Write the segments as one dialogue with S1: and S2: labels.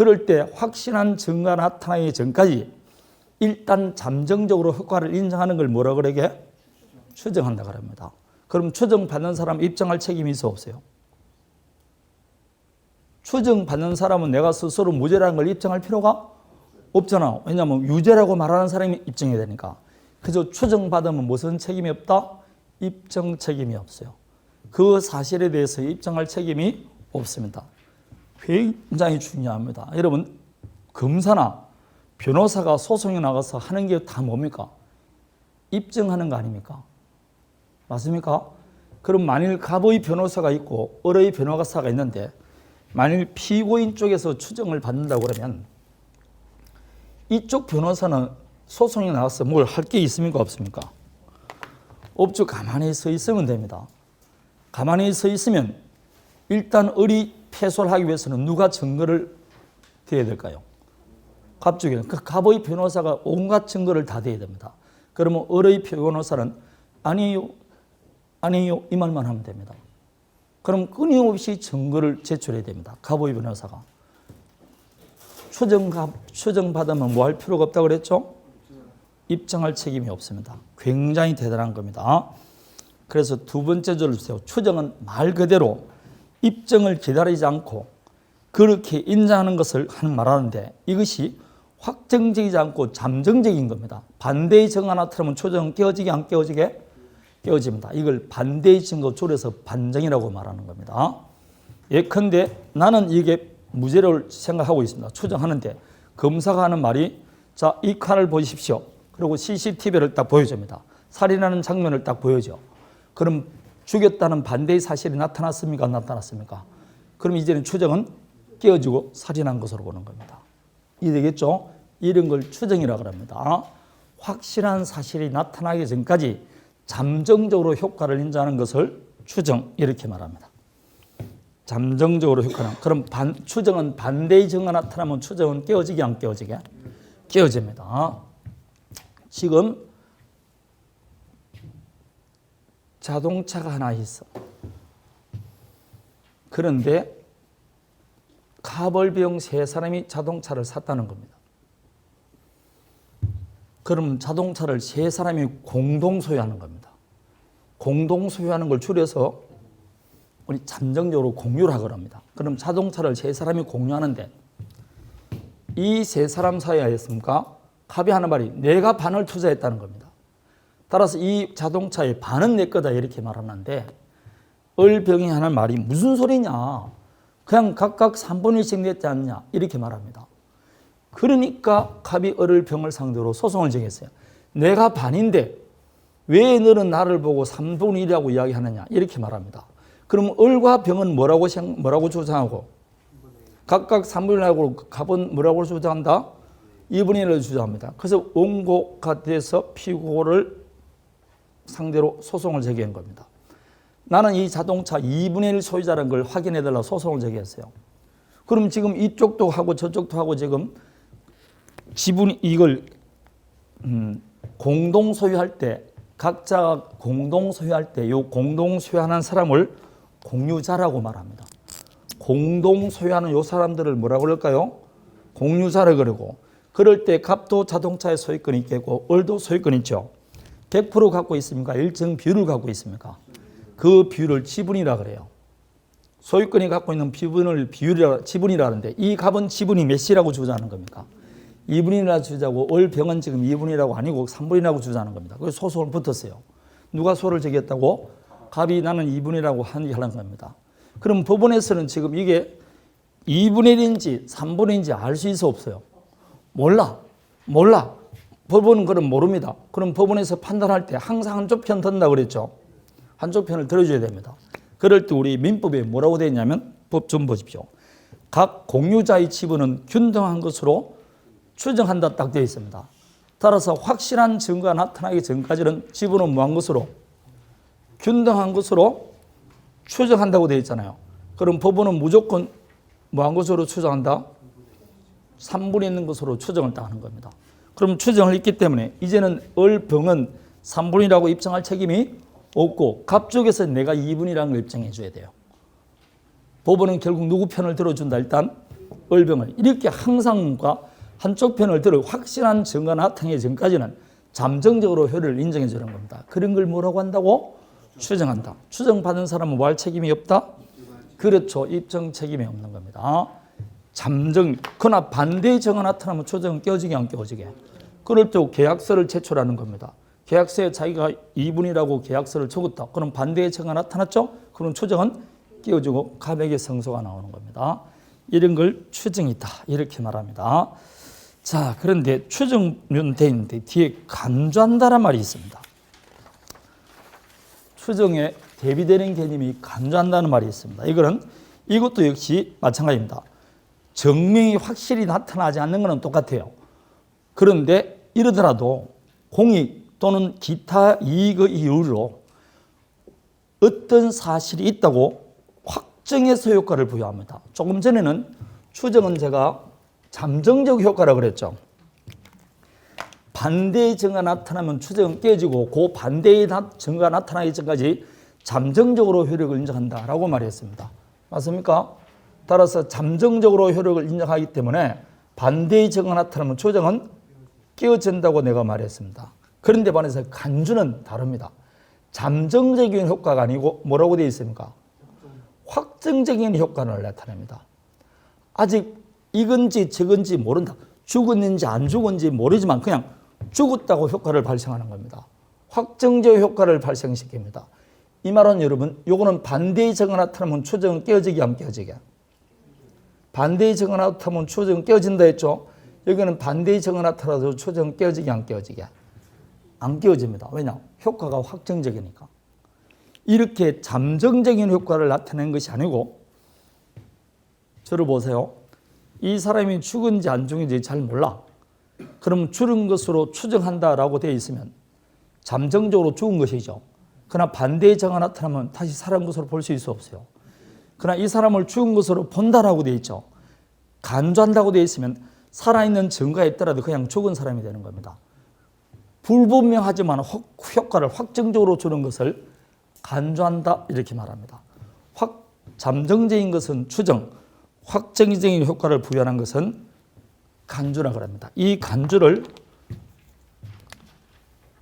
S1: 그럴 때 확실한 증거가 나타나기 전까지 일단 잠정적으로 효과를 인정하는 걸 뭐라 그러게? 추정한다 그럽니다. 그럼 추정 받는 사람 입증할 책임이 있어 없어요? 추정 받는 사람은 내가 스스로 무죄라는 걸 입증할 필요가 없잖아. 왜냐하면 유죄라고 말하는 사람이 입증해야 되니까. 그저 추정 받으면 무슨 책임이 없다? 입증 책임이 없어요. 그 사실에 대해서 입증할 책임이 없습니다. 굉장히 중요합니다. 여러분 검사나 변호사가 소송에 나가서 하는 게 다 뭡니까? 입증하는 거 아닙니까? 맞습니까? 그럼 만일 갑의 변호사가 있고 을의 변호사가 있는데 만일 피고인 쪽에서 추정을 받는다고 그러면 이쪽 변호사는 소송에 나가서 뭘 할 게 있습니까? 없습니까? 없죠. 가만히 서 있으면 됩니다. 가만히 서 있으면 일단 을이 패소를 하기 위해서는 누가 증거를 대야 될까요? 갑쪽에는 그 갑의 변호사가 온갖 증거를 다 대야 됩니다. 그러면 을의 변호사는 아니요, 아니요 이 말만 하면 됩니다. 그럼 끊임없이 증거를 제출해야 됩니다. 갑의 변호사가 추정 추정 받으면 뭐 할 필요가 없다고 그랬죠? 입증할 책임이 없습니다. 굉장히 대단한 겁니다. 그래서 두 번째 줄을 주세요. 추정은 말 그대로 입증을 기다리지 않고 그렇게 인정하는 것을 하는 말하는데 이것이 확정적이지 않고 잠정적인 겁니다. 반대의 증거 하나 틀으면 추정은 깨어지게 안 깨어지게 깨어집니다. 이걸 반대의 증거 줄여서 반정이라고 말하는 겁니다. 예컨대 나는 이게 무죄를 생각하고 있습니다. 추정하는데 검사가 하는 말이 자, 이 칼을 보십시오. 그리고 CCTV를 딱 보여줍니다. 살인하는 장면을 딱 보여줘. 그럼 죽였다는 반대의 사실이 나타났습니까? 안 나타났습니까? 그럼 이제는 추정은 깨어지고 살인한 것으로 보는 겁니다. 이해되겠죠? 이런 걸 추정이라 그럽니다. 확실한 사실이 나타나기 전까지 잠정적으로 효과를 인정하는 것을 추정 이렇게 말합니다. 잠정적으로 효과는 그럼 반, 추정은 반대의 증거 나타나면 추정은 깨어지게 안 깨어지게 깨어집니다. 지금 자동차가 하나 있어. 그런데 가벌병 세 사람이 자동차를 샀다는 겁니다. 그럼 자동차를 세 사람이 공동 소유하는 겁니다. 공동 소유하는 걸 줄여서 우리 잠정적으로 하거나 합니다. 그럼 자동차를 세 사람이 공유하는데 이 세 사람 사이에 했습니까? 갑이 하는 말이 내가 반을 투자했다는 겁니다. 따라서 이 자동차의 반은 내 거다 이렇게 말하는데 을병이 하는 말이 무슨 소리냐? 그냥 각각 3분의 1씩 냈지 않냐? 이렇게 말합니다. 그러니까 갑이 을을 병을 상대로 소송을 정했어요. 내가 반인데 왜 너는 나를 보고 3분의 1이라고 이야기하느냐? 이렇게 말합니다. 그럼 을과 병은 뭐라고 생- 뭐라고 주장하고 각각 3분의 1하고 갑은 뭐라고 주장한다? 2분의 1을 주장합니다. 그래서 원고가 돼서 피고를 상대로 소송을 제기한 겁니다. 나는 이 자동차 2분의 1 소유자라는 걸 확인해달라 소송을 제기했어요. 그럼 지금 이쪽도 하고 저쪽도 하고 지금 지분 이걸 음, 공동 소유할 때 각자가 공동 소유할 때이 공동 소유하는 사람을 공유자라고 말합니다. 공동 소유하는 이 사람들을 뭐라고 그럴까요? 공유자를 그러고 그럴 때 갑도 자동차의 소유권이 있겠고 을도 소유권 있죠. 100% 갖고 있습니까? 일정 비율을 갖고 있습니까? 그 비율을 지분이라 그래요. 소유권이 갖고 있는 비분을 비율이라 지분이라는데 이 갑은 지분이 몇이라고 주자는 겁니까? 2분이라 주자고 을 병은 지금 2분이라고 아니고 3분이라고 주자는 겁니다. 그래서 소송을 붙었어요. 누가 소를 제기했다고? 갑이 나는 2분이라고 하는 겁니다. 그럼 법원에서는 지금 이게 2분의 1인지 3분인지 알 수 있어 없어요? 몰라. 몰라. 법원은 그럼 모릅니다. 그럼 법원에서 판단할 때 항상 한쪽 편 든다 그랬죠. 한쪽 편을 들어줘야 됩니다. 그럴 때 우리 민법에 뭐라고 되어 있냐면 법 좀 보십시오. 각 공유자의 지분은 균등한 것으로 추정한다 딱 되어 있습니다. 따라서 확실한 증거가 나타나기 전까지는 지분은 뭐한 것으로 균등한 것으로 추정한다고 되어 있잖아요. 그럼 법원은 무조건 뭐한 것으로 추정한다? 3분의 있는 것으로 추정을 따는 겁니다. 그럼 추정을 했기 때문에 이제는 을병은 3분이라고 입증할 책임이 없고 갑 쪽에서 내가 2분이라는 걸 입증해 줘야 돼요. 법원은 결국 누구 편을 들어준다? 일단 을병을 이렇게 항상과 한쪽 편을 들어 확실한 증거가 나타나기 전까지는 잠정적으로 효력을 인정해 주는 겁니다. 그런 걸 뭐라고 한다고? 추정한다. 추정받은 사람은 뭐 할 책임이 없다? 그렇죠. 입증 책임이 없는 겁니다. 잠정, 그러나 반대의 정가 나타나면 추정은 깨어지게 안 깨어지게. 그럴 때 계약서를 제출하는 겁니다. 계약서에 자기가 2분이라고 계약서를 적었다. 그럼 반대의 정가 나타났죠? 그럼 추정은 깨어지고 가백의 성소가 나오는 겁니다. 이런 걸 추정이다. 이렇게 말합니다. 자, 그런데 추정은 돼 있는데 뒤에 간주한다란 말이 있습니다. 추정에 대비되는 개념이 간주한다는 말이 있습니다. 이거는 이것도 역시 마찬가지입니다. 정명이 확실히 나타나지 않는 것은 똑같아요. 그런데 이러더라도 공익 또는 기타 이익의 이유로 어떤 사실이 있다고 확정해서 효과를 부여합니다. 조금 전에는 추정은 제가 잠정적 효과라 그랬죠. 반대의 증가 나타나면 추정은 깨지고 그 반대의 나- 증가 나타나기 전까지 잠정적으로 효력을 인정한다라고 말했습니다. 맞습니까? 따라서 잠정적으로 효력을 인정하기 때문에 반대의 증가 나타나면 추정은 깨어진다고 내가 말했습니다. 그런데 반해서 간주는 다릅니다. 잠정적인 효과가 아니고 뭐라고 되어 있습니까? 확정적인 효과를 나타냅니다. 아직 이건지 저건지 모른다. 죽었는지 안 죽었는지 모르지만 그냥 죽었다고 효과를 발생하는 겁니다. 확정적 효과를 발생시킵니다. 이 말은 여러분, 요거는 반대의 정가 나타나면 추정은 깨어지게 안 깨어지게. 반대의 정가 나타나면 추정은 깨어진다 했죠. 여기는 반대의 정가 나타나도 추정은 깨어지게 안 깨어지게. 안 깨어집니다. 왜냐? 효과가 확정적이니까. 이렇게 잠정적인 효과를 나타내는 것이 아니고 저를 보세요. 이 사람이 죽은지 안 죽은지 잘 몰라. 그럼 죽은 것으로 추정한다라고 되어 있으면 잠정적으로 죽은 것이죠. 그러나 반대의 정가 나타나면 다시 살아난 것으로 볼 수 있어 없어요. 그러나 이 사람을 죽은 것으로 본다라고 되어 있죠. 간주한다고 되어 있으면 살아있는 증거에 있더라도 그냥 죽은 사람이 되는 겁니다. 불분명하지만 혹- 효과를 확정적으로 주는 것을 간주한다 이렇게 말합니다. 확 잠정적인 것은 추정, 확정적인 효과를 부여하는 것은 간주라 그럽니다. 이 간주를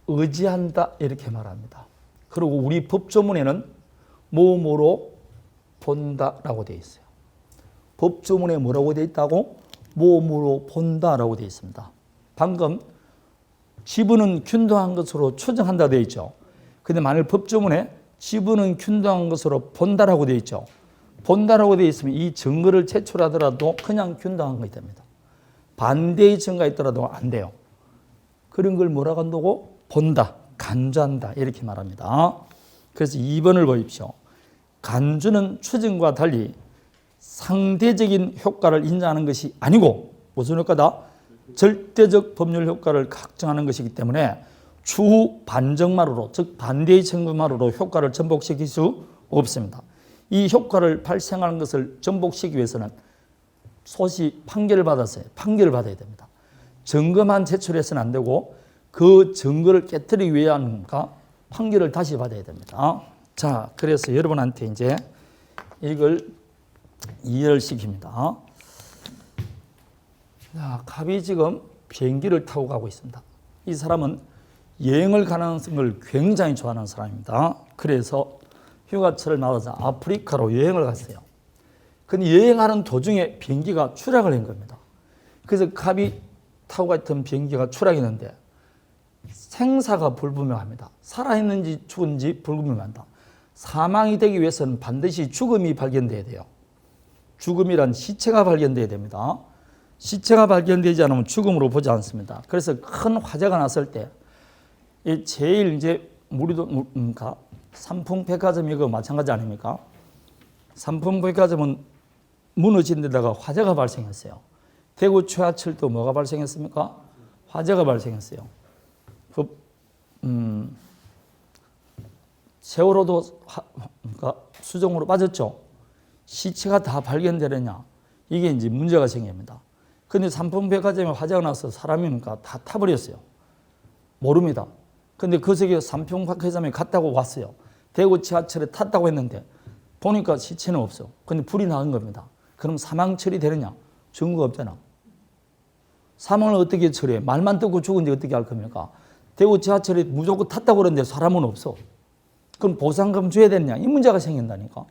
S1: 의지한다 이렇게 말합니다. 그리고 우리 법조문에는 뭐뭐로 본다라고 되어 있어요. 법조문에 뭐라고 되어 있다고? 뭐뭐로 본다라고 되어 있습니다. 방금 지분은 균등한 것으로 추정한다 되어 있죠. 근데 만일 법조문에 지분은 균등한 것으로 본다라고 되어 있죠. 본다라고 되어 있으면 이 증거를 제출하더라도 그냥 균등한 것이 됩니다. 반대의 증거가 있더라도 안 돼요. 그런 걸 뭐라고 한다고? 본다, 간주한다 이렇게 말합니다. 그래서 2번을 보십시오. 간주는 추정과 달리 상대적인 효과를 인정하는 것이 아니고 무슨 효과다? 절대적 법률 효과를 확정하는 것이기 때문에 추후 반정말으로 즉 반대의 증거말으로 효과를 전복시킬 수 없습니다. 이 효과를 발생하는 것을 전복시키기 위해서는 소시 판결을 받았어요. 판결을 받아야 됩니다. 증거만 제출해서는 안 되고 그 증거를 깨뜨리기 위한가 판결을 다시 받아야 됩니다. 자, 그래서 여러분한테 이제 이걸 이해를 시킵니다. 자, 갑이 지금 비행기를 타고 가고 있습니다. 이 사람은 여행을 가는 걸 굉장히 좋아하는 사람입니다. 그래서 휴가철을 맞아서 아프리카로 여행을 갔어요. 근데 여행하는 도중에 비행기가 추락을 한 겁니다. 그래서 갑이 타고 갔던 비행기가 추락했는데 생사가 불분명합니다. 살아있는지 죽은지 불분명합니다. 사망이 되기 위해서는 반드시 죽음이 발견돼야 돼요. 죽음이란 시체가 발견돼야 됩니다. 시체가 발견되지 않으면 죽음으로 보지 않습니다. 그래서 큰 화재가 났을 때, 이 제일 이제 우리도 뭔가 삼풍백화점이 그 마찬가지 아닙니까? 삼풍백화점은 무너진 데다가 화재가 발생했어요. 대구 최하철도 뭐가 발생했습니까? 화재가 발생했어요. 그, 음, 세월호도 화, 그러니까 수정으로 빠졌죠. 시체가 다 발견되느냐 이게 이제 문제가 생깁니다. 근데 삼풍백화점에 화재가 나서 사람이니까 다 타버렸어요. 모릅니다. 근데 그 세계 삼풍백화점에 갔다고 왔어요. 대구 지하철에 탔다고 했는데 보니까 시체는 없어. 근데 불이 나은 겁니다. 그럼 사망 처리되느냐? 증거가 없잖아. 사망을 어떻게 처리해? 말만 듣고 죽은지 어떻게 할 겁니까? 대구 지하철에 무조건 탔다고 그러는데 사람은 없어. 그럼 보상금 줘야 되느냐? 이 문제가 생긴다니까.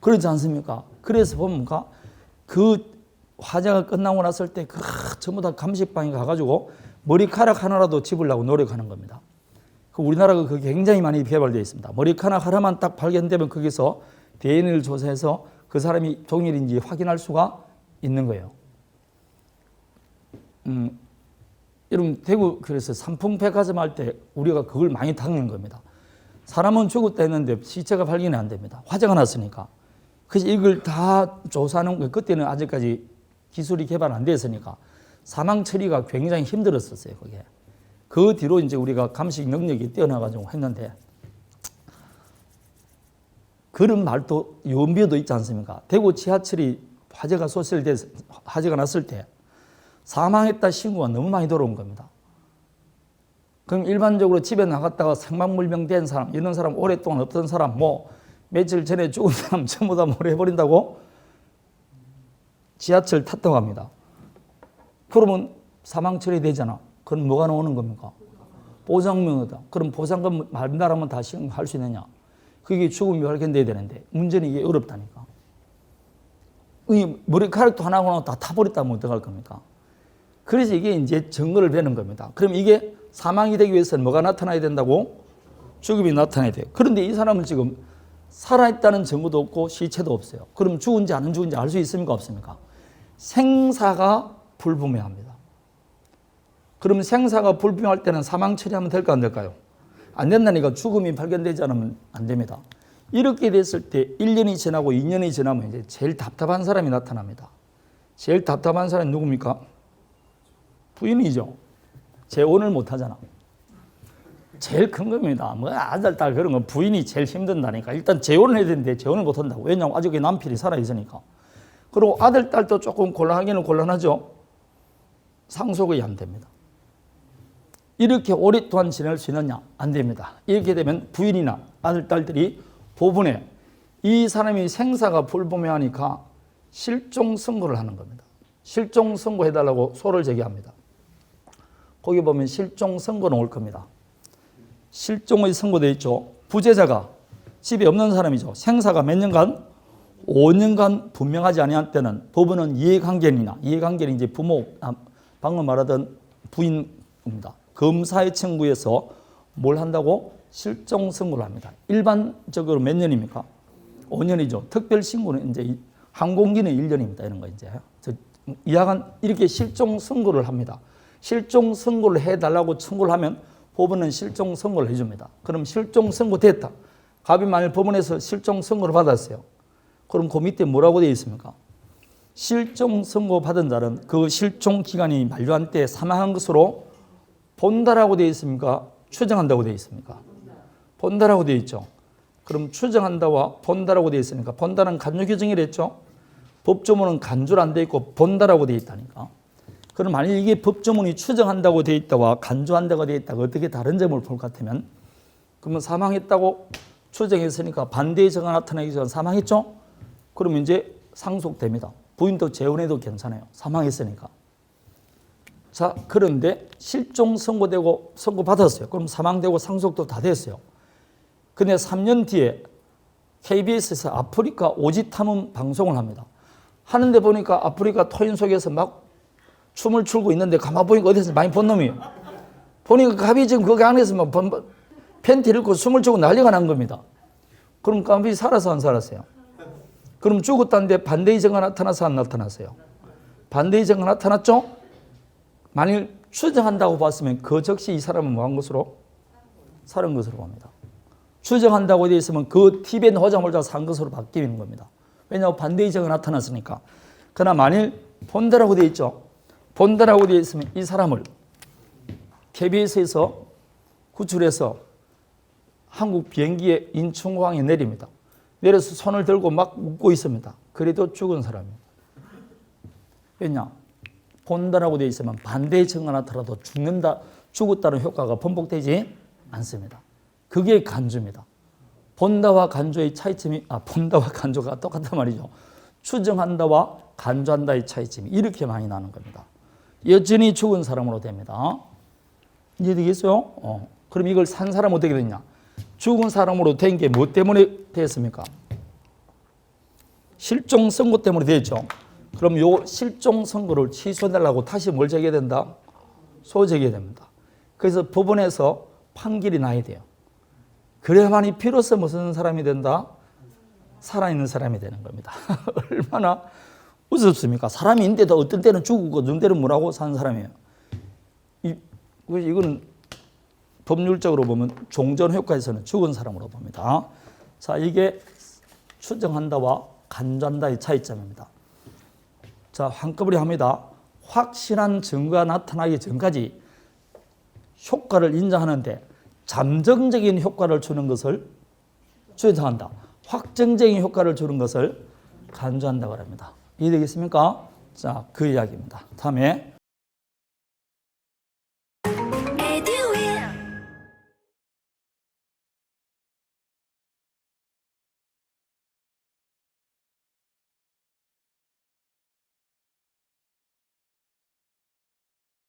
S1: 그렇지 않습니까? 그래서 보니까 그 화재가 끝나고 났을 때 그 전부 다 감식방에 가가지고 머리카락 하나라도 집으려고 노력하는 겁니다. 그 우리나라가 그게 굉장히 많이 개발되어 있습니다. 머리카락 하나만 딱 발견되면 거기서 DNA를 조사해서 그 사람이 동일인지 확인할 수가 있는 거예요. 음, 여러분 대구 그래서 삼풍백화점 할 때 우리가 그걸 많이 당한 겁니다. 사람은 죽었다 했는데 시체가 발견이 안 됩니다. 화재가 났으니까. 그래서 이걸 다 조사하는 거 그때는 아직까지 기술이 개발 안 됐으니까 사망 처리가 굉장히 힘들었었어요. 그게. 그 뒤로 이제 우리가 감식 능력이 뛰어나가지고 했는데 그런 말도 연비도 있지 않습니까? 대구 지하철이 화재가 소실 돼 화재가 났을 때 사망했다 신고가 너무 많이 들어온 겁니다. 그럼 일반적으로 집에 나갔다가 생방물병 된 사람, 이런 사람 오랫동안 없던 사람, 뭐 며칠 전에 죽은 사람 전부 다 뭐래 해버린다고 지하철 탔다고 합니다. 그러면 사망 처리되잖아. 그럼 뭐가 나오는 겁니까? 보상명이다. 그럼 보상금 말나라면 다 시행할 수 있느냐? 그게 죽음이 발견돼야 되는데 문제는 이게 어렵다니까. 이 머리카락도 하나하나 다 타버렸다면 어떡할 겁니까? 그래서 이게 이제 증거를 베는 겁니다. 그럼 이게 사망이 되기 위해서는 뭐가 나타나야 된다고? 죽음이 나타나야 돼요. 그런데 이 사람은 지금 살아있다는 증거도 없고 시체도 없어요. 그럼 죽은지 안 죽은지 알 수 있습니까? 없습니까? 생사가 불분명합니다. 그럼 생사가 불분명할 때는 사망 처리하면 될까 안 될까요? 안 된다니까 죽음이 발견되지 않으면 안 됩니다. 이렇게 됐을 때 1년이 지나고 2년이 지나면 이제 제일 답답한 사람이 나타납니다. 제일 답답한 사람이 누굽니까? 부인이죠. 재혼을 못 하잖아. 제일 큰 겁니다. 뭐 아들, 딸 그런 건 부인이 제일 힘든다니까. 일단 재혼을 해야 되는데 재혼을 못 한다고. 왜냐하면 아직 남편이 살아있으니까. 그리고 아들, 딸도 조금 곤란하기는 곤란하죠. 상속이 안 됩니다. 이렇게 오랫동안 지낼 수 있느냐? 안 됩니다. 이렇게 되면 부인이나 아들, 딸들이 법원에 이 사람이 생사가 불분명하니까 실종 선고를 하는 겁니다. 실종 선고해달라고 소를 제기합니다. 거기 보면 실종 선고는 올 겁니다. 실종의 선고되어 있죠. 부재자가 집에 없는 사람이죠. 생사가 몇 년간? 5년간 분명하지 아니한 때는 법원은 이해관계인이나 이해관계는 이제 부모, 아, 방금 말하던 부인입니다. 검사의 청구에서 뭘 한다고? 실종 선고를 합니다. 일반적으로 몇 년입니까? 5년이죠. 특별 신고는 이제 항공기는 1년입니다. 이런 거 이제. 이하간 이렇게 실종 선고를 합니다. 실종 선고를 해달라고 청구를 하면 법원은 실종 선고를 해줍니다. 그럼 실종 선고 됐다. 갑이 만일 법원에서 실종 선고를 받았어요. 그럼 그 밑에 뭐라고 되어 있습니까? 실종 선고 받은 자는 그 실종 기간이 만료한 때 사망한 것으로 본다라고 되어 있습니까? 추정한다고 되어 있습니까? 본다라고 되어 있죠. 그럼 추정한다와 본다라고 되어 있으니까 본다는 간주 규정이랬죠. 법조문은 간주를 안 되어 있고 본다라고 되어 있다니까. 그럼 만약 이게 법조문이 추정한다고 되어 있다와 간주한다고 되어 있다가 어떻게 다른 점을 볼 것 같으면 그러면 사망했다고 추정했으니까 반대의 정가 나타나기 전 사망했죠? 그러면 이제 상속됩니다. 부인도 재혼해도 괜찮아요. 사망했으니까. 자, 그런데 실종 선고되고 선고받았어요. 그럼 사망되고 상속도 다 됐어요. 근데 3년 뒤에 KBS에서 아프리카 오지 탐험 방송을 합니다. 하는데 보니까 아프리카 토인 속에서 막 춤을 추고 있는데 가만 보니까 어디서 많이 본 놈이에요. 보니까 갑이 지금 거기 안에서 막 번- 팬티를 입고 숨을 추고 난리가 난 겁니다. 그럼 갑이 살아서 안 살았어요? 그럼 죽었다는데 반대의 증가 나타나서 안 나타났어요? 반대의 증가 나타났죠? 만일 추정한다고 봤으면 그 즉시 이 사람은 뭐한 것으로? 살은 것으로 봅니다. 추정한다고 되어 있으면 그 팁에 호자몰자 산 것으로 바뀌는 겁니다. 왜냐하면 반대의 증가 나타났으니까. 그러나 만일 본다라고 되어 있죠? 본다라고 되어 있으면 이 사람을 KBS에서 구출해서 한국 비행기에 인천공항에 내립니다. 내려서 손을 들고 막 웃고 있습니다. 그래도 죽은 사람입니다. 왜냐? 본다라고 되어 있으면 반대의 증가 나타나도 죽는다, 죽었다는 효과가 번복되지 않습니다. 그게 간주입니다. 본다와 간주의 차이점이, 아, 본다와 간주가 똑같단 말이죠. 추정한다와 간주한다의 차이점이 이렇게 많이 나는 겁니다. 여전히 죽은 사람으로 됩니다. 이해 되겠어요? 어. 그럼 이걸 산 사람 어떻게 됐냐? 죽은 사람으로 된 게 뭐 때문에 됐습니까? 실종 선고 때문에 됐죠. 그럼 요 실종 선고를 취소해달라고 다시 뭘 제기해야 된다? 소 제기해야 됩니다. 그래서 법원에서 판결이 나야 돼요. 그래야만이 비로소 무슨 사람이 된다? 살아있는 사람이 되는 겁니다. 얼마나 우습습니까? 사람인데도 어떤 때는 죽고 어떤 때는 뭐라고 사는 사람이에요. 이, 이거는 법률적으로 보면 종전 효과에서는 죽은 사람으로 봅니다. 자, 이게 추정한다와 간주한다의 차이점입니다. 자, 한꺼번에 합니다. 확실한 증거가 나타나기 전까지 효과를 인정하는데 잠정적인 효과를 주는 것을 추정한다. 확정적인 효과를 주는 것을 간주한다고 합니다. 이해되겠습니까? 자, 그 이야기입니다. 다음에